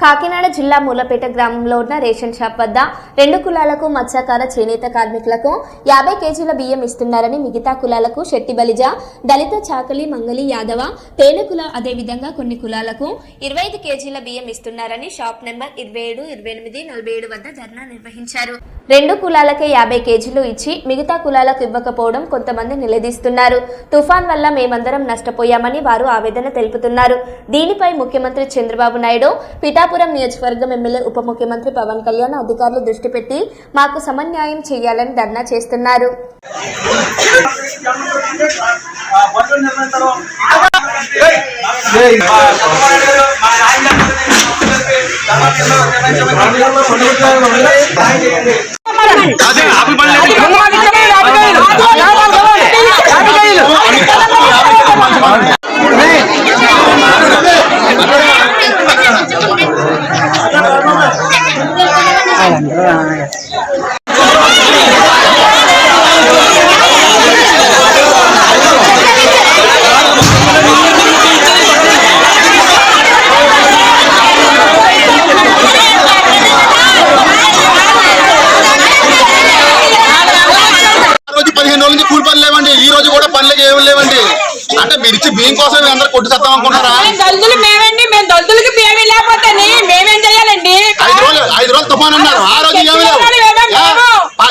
కాకినాడ జిల్లా మూలపేట గ్రామంలో ఉన్న రేషన్ షాప్ వద్ద రెండు కులాలకు మత్స్యకార చేనేత కార్మికులకు యాభై కేజీల బియ్యం ఇస్తున్నారని మిగతా కులాలకు శెట్టి బలిజ దళిత చాకలి మంగలి యాదవ పేన కుల అదేవిధంగా కొన్ని కులాలకు ఇరవై ఐదు కేజీల బియ్యం ఇస్తున్నారని షాప్ నెంబర్ ఇరవై ఏడు ఇరవై ఎనిమిది నలభై ఏడు వద్ద ధర్నా నిర్వహించారు. రెండు కులాలకే యాభై కేజీలు ఇచ్చి మిగతా కులాలకు ఇవ్వకపోవడం కొంతమంది నిలదీస్తున్నారు. తుఫాన్ వల్ల మేమందరం నష్టపోయామని వారు ఆవేదన తెలుపుతున్నారు. దీనిపై ముఖ్యమంత్రి చంద్రబాబు నాయుడు పిఠాపురం నియోజకవర్గం ఎమ్మెల్యే ఉప ముఖ్యమంత్రి పవన్ కళ్యాణ్ అధికారులు దృష్టి పెట్టి మాకు సమన్యాయం చేయాలని ధర్నా చేస్తున్నారు. ఆ పదిహేను రోజుల నుంచి కూలి పనులు లేవండి. ఈ రోజు కూడా పనులు ఏమి లేవండి. అంటే మీరు ఇచ్చి బియ్యం కోసం అందరు కొట్టు చేద్దాం అనుకుంటారా మేము దళితులు మేమండి. మేము దళితులకి మేము లేకపోతే మేమేం చేయాలండి? ఐదు రోజులు ఐదు రోజులు తుఫాన్ అన్నారు. ఆ రోజు ఏమి లేవు.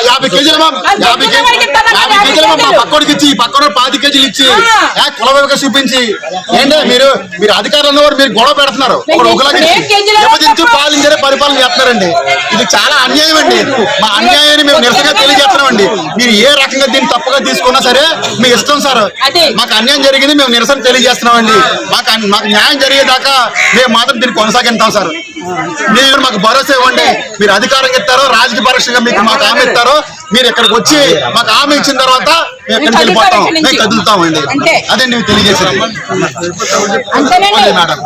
యాభై కేజీలు యాభై కేజీలు యాభై కేజీలు మా పక్కోడికి ఇచ్చి పక్కోడు పాతి కేజీలు ఇచ్చి. కుల వివక చూపించి. ఏంటి మీరు మీరు అధికారులు ఉన్నవారు మీరు గొడవ పెడుతున్నారు. ఒకడు ఒకలాగా విభజించి పాలించే పరిపాలన చేస్తున్నారండి. ఇది చాలా అన్యాయం అండి. మా అన్యాయాన్ని మేము నిరసనగా తెలియజేస్తున్నామండి. మీరు ఏ రకంగా దీన్ని తప్పుగా తీసుకున్నా సరే మీ ఇష్టం సార్. మాకు అన్యాయం జరిగింది మేము నిరసన తెలియజేస్తున్నామండి. మాకు మాకు న్యాయం జరిగేదాకా మేము మాత్రం దీన్ని కొనసాగిస్తాం సార్. మీరు మాకు భరోసా ఇవ్వండి. మీరు అధికారం ఇస్తారో రాజకీయ పరీక్షగా మీకు మాకు హామీ ఇస్తారో మీరు ఇక్కడికి వచ్చి మాకు హామీ ఇచ్చిన తర్వాత మేము ఎక్కడికి వెళ్ళిపోతాం మేము కదులుతామండి. అదే అంతేనండి. మేడం.